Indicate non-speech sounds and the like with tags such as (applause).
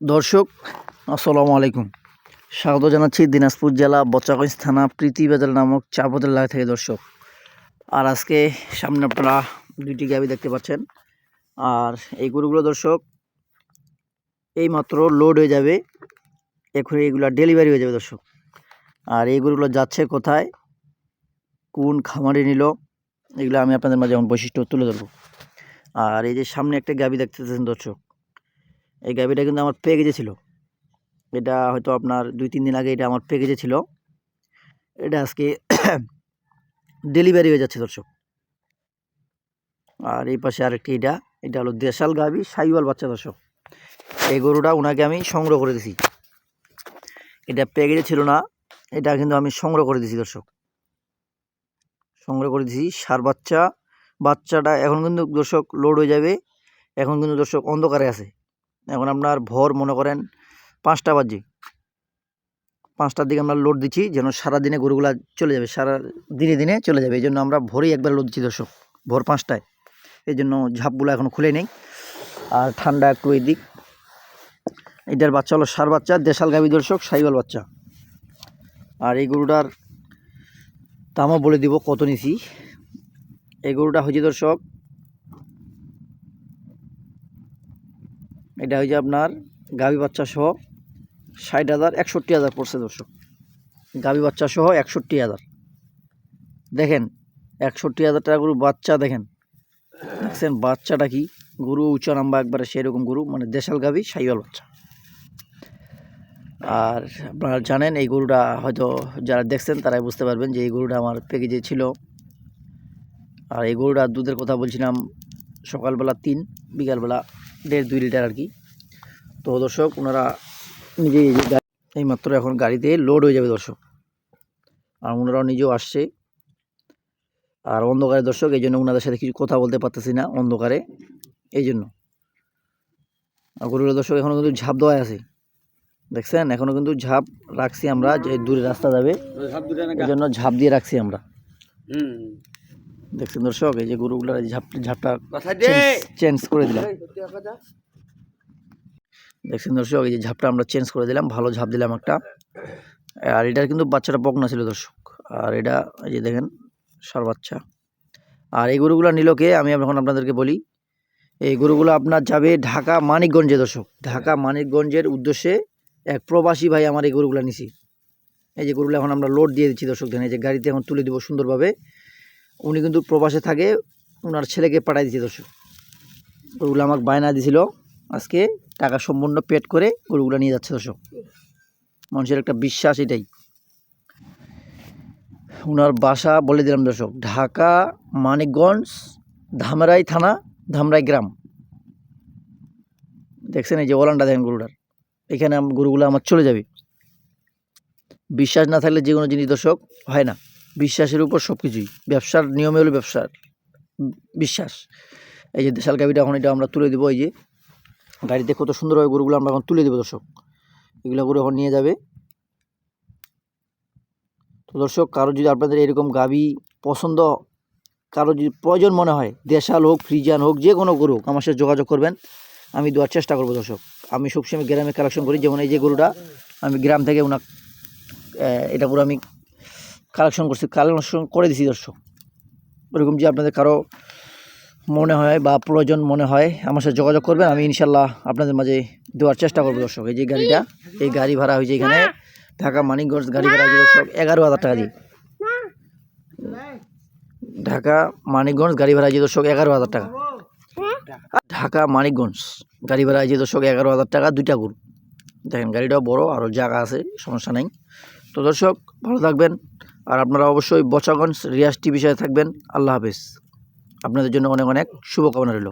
দর্শক, আসসালামু আলাইকুম। স্বাগত জানাচ্ছি দিনাজপুর জেলা বচাগঞ্জ থানা প্রীতি প্রীতিবাজার নামক চা বাজার লাগা থেকে দর্শক। আর আজকে সামনে আপনারা দুইটি গাবি দেখতে পাচ্ছেন। আর এই গরুগুলো দর্শক, এইমাত্র লোড হয়ে যাবে। এখন এইগুলো ডেলিভারি হয়ে যাবে দর্শক। আর এই গরুগুলো যাচ্ছে কোথায়? কোন খামারে নিল? এগুলো আমি আপনাদের মাঝে এখন বৈশিষ্ট্য তুলে ধরবো। আর এই যে সামনে একটা গাবি দেখতেছেন দর্শক এই গাভিটা কিন্তু আমার পেয়ে ছিল। এটা হয়তো আপনার দুই, তিন দিন আগে এটা আমার পেয়ে ছিল। এটা আজকে (coughs) ডেলিভারি হয়ে যাচ্ছে দর্শক। আর এই পাশে আরেকটি এটা এটা হলো দেশাল গাভি, সাইওয়াল বাচ্চা দর্শক। এই গরুটা ওনাকে আমি সংগ্রহ করে দিছি। এটা পেয়ে ছিল না, এটা কিন্তু আমি সংগ্রহ করে দিছি দর্শক। সংগ্রহ করে দিছি, সার বাচ্চা, বাচ্চাটা এখন কিন্তু দর্শক লোড হয়ে যাবে। এখন কিন্তু দর্শক অন্ধকারে আছে। এখন আপনার ভোর, মনে করেন, পাঁচটা বাজে। পাঁচটার দিকে আমরা লোড দিচ্ছি, যেন সারা দিনে গরুগুলা চলে যাবে, সারা দিনে দিনে চলে যাবে। এই জন্য আমরা ভোরেই একবার লোড দিচ্ছি, দর্শক, ভোর পাঁচটায়। এই জন্য ঝাপগুলো এখন খুলে নেই। আর ঠান্ডা একটু এই দিক। এটার বাচ্চা হলো সার বাচ্চা, দেশাল গাভী দর্শক, সাইবাল বাচ্চা। আর এই গরুটার দামও বলে দিব, কত নিছি? এই গরুটা হয়েছে, দর্শক এটা হচ্ছে আপনার গাভি বাচ্চা সহ ষাট হাজার, একষট্টি হাজার পড়ছে দর্শক। গাভি বাচ্চা সহ একষট্টি হাজার। দেখেন, একষট্টি হাজার টাকা গরু বাচ্চা দেখেন। দেখছেন, বাচ্চাটা কি? গরু উঁচা নাম্বা একবারে সেরকম গরু মানে দেশাল গাভি, সাইওয়াল বাচ্চা। আর আপনারা জানেন, এই গরুটা হয়তো যারা দেখছেন, তারাই বুঝতে পারবেন যে এই গরুটা আমার প্যাকেজে ছিল। আর এই গরুটার দুধের কথা বলছিলাম সকালবেলা তিন, বিকালবেলা দেড় দুই লিটার আর কি। তো দর্শক ওনারা নিজেই এই মাত্র এখন গাড়িতে লোড হয়ে যাবে দর্শক। আর ওনারাও নিজেও আসছে। আর অন্ধকারে দর্শক এই জন্য ওনাদের সাথে কিছু কথা বলতে পারতেছি না অন্ধকারে। এই জন্য। আর গরুগুলো দর্শক এখনও কিন্তু ঝাঁপ দেওয়া আছে। দেখছেন? এখনও কিন্তু ঝাঁপ রাখছি আমরা যে দূরে রাস্তা যাবে। এই জন্য ঝাঁপ দিয়ে রাখছি আমরা। দেখছেন দর্শক এই যে ঝাপ ঝাপটা চেঞ্জ করে দিলাম। দেখছেন দর্শক এই যে ঝাপটা আমরা চেঞ্জ করে দিলাম ভালো ঝাপ দিলাম একটা। আর এটার কিন্তু বাচ্চাটা বকনা ছিল দর্শক। আর এটা এই যে দেখেন সার বাচ্চা। আর এই গরুগুলো নিল কে? আমি এখন আপনাদেরকে বলি এই গরুগুলো আপনার যাবে ঢাকা মানিকগঞ্জে দর্শক। ঢাকা মানিকগঞ্জের উদ্দেশ্যে এক প্রবাসী ভাই আমার এই গরুগুলো নিছি। এই যে গরুগুলো এখন আমরা লোড দিয়ে দিচ্ছি দর্শক দেখেন এই যে গাড়িতে এখন তুলে দিব সুন্দরভাবে। উনি কিন্তু প্রবাসে থাকে ওনার ছেলেকে পাঠাই দিচ্ছে দর্শক। গরুগুলো আমাকে বায়না দিছিল আজকে, টাকা সম্পূর্ণ পেড করে গরুগুলো নিয়ে যাচ্ছে দর্শক। মানুষের একটা বিশ্বাস এটাই। ওনার বাসা বলে দিলাম দর্শক, ঢাকা, মানিকগঞ্জ, ধামরাই থানা, ধামরাই গ্রাম। দেখছেন এই যে ওলানটা দেখেন গরুটার। এখানে গরুগুলো আমার চলে যাবে। বিশ্বাস না থাকলে যে কোনো জিনিস দর্শক হয় না। বিশ্বাসের উপর সব কিছুই ব্যবসার নিয়মে হলো ব্যবসার। বিশ্বাস। এই যে দেশাল গাড়িটা এখন এটা আমরা তুলে দেবো, এই যে গাড়িতে কত সুন্দরভাবে গরুগুলো আমরা এখন তুলে দেবো, দর্শক। এগুলো গরু এখন নিয়ে যাবে। তো দর্শক, কারও যদি আপনাদের এরকম গাবি পছন্দ, কারও যদি প্রয়োজন মনে হয়, দেশাল হোক ফ্রিজান হোক, যে কোনো গরু, আমার সাথে যোগাযোগ করবেন। আমি দেওয়ার চেষ্টা করব, দর্শক। আমি সবসময় গ্রামে কালেকশন করি, যেমন এই যে গরুটা, আমি গ্রাম থেকে ওনার এটা পুরো আমি কালেকশন করছি, কালেকশন করে দিছি দর্শক। ওরকম যে আপনাদের কারও মনে হয় বা প্রয়োজন মনে হয়, আমার সাথে যোগাযোগ করবেন, আমি ইনশাল্লাহ আপনাদের মাঝে দেওয়ার চেষ্টা করব দর্শক। এই যে গাড়িটা, এই গাড়ি ভাড়া হয়েছে এখানে, ঢাকা মানিকগঞ্জ গাড়ি ভাড়া হয়েছে দর্শক, এগারো হাজার টাকা দিয়ে। ঢাকা মানিকগঞ্জ গাড়ি ভাড়া হয়েছে দর্শক, এগারো হাজার টাকা। ঢাকা মানিকগঞ্জ গাড়ি ভাড়া হয়েছে দর্শক, এগারো হাজার টাকা, দুইটা গরু। দেখেন গাড়িটাও বড়, আরও জায়গা আছে, সমস্যা নেই। তো দর্শক, ভালো থাকবেন। আর আপনারা অবশ্যই বচাগঞ্জ রিয়াজ টিভি সাথে থাকবেন। আল্লাহ হাফেজ। আপনাদের জন্য অনেক অনেক শুভকামনা রইল।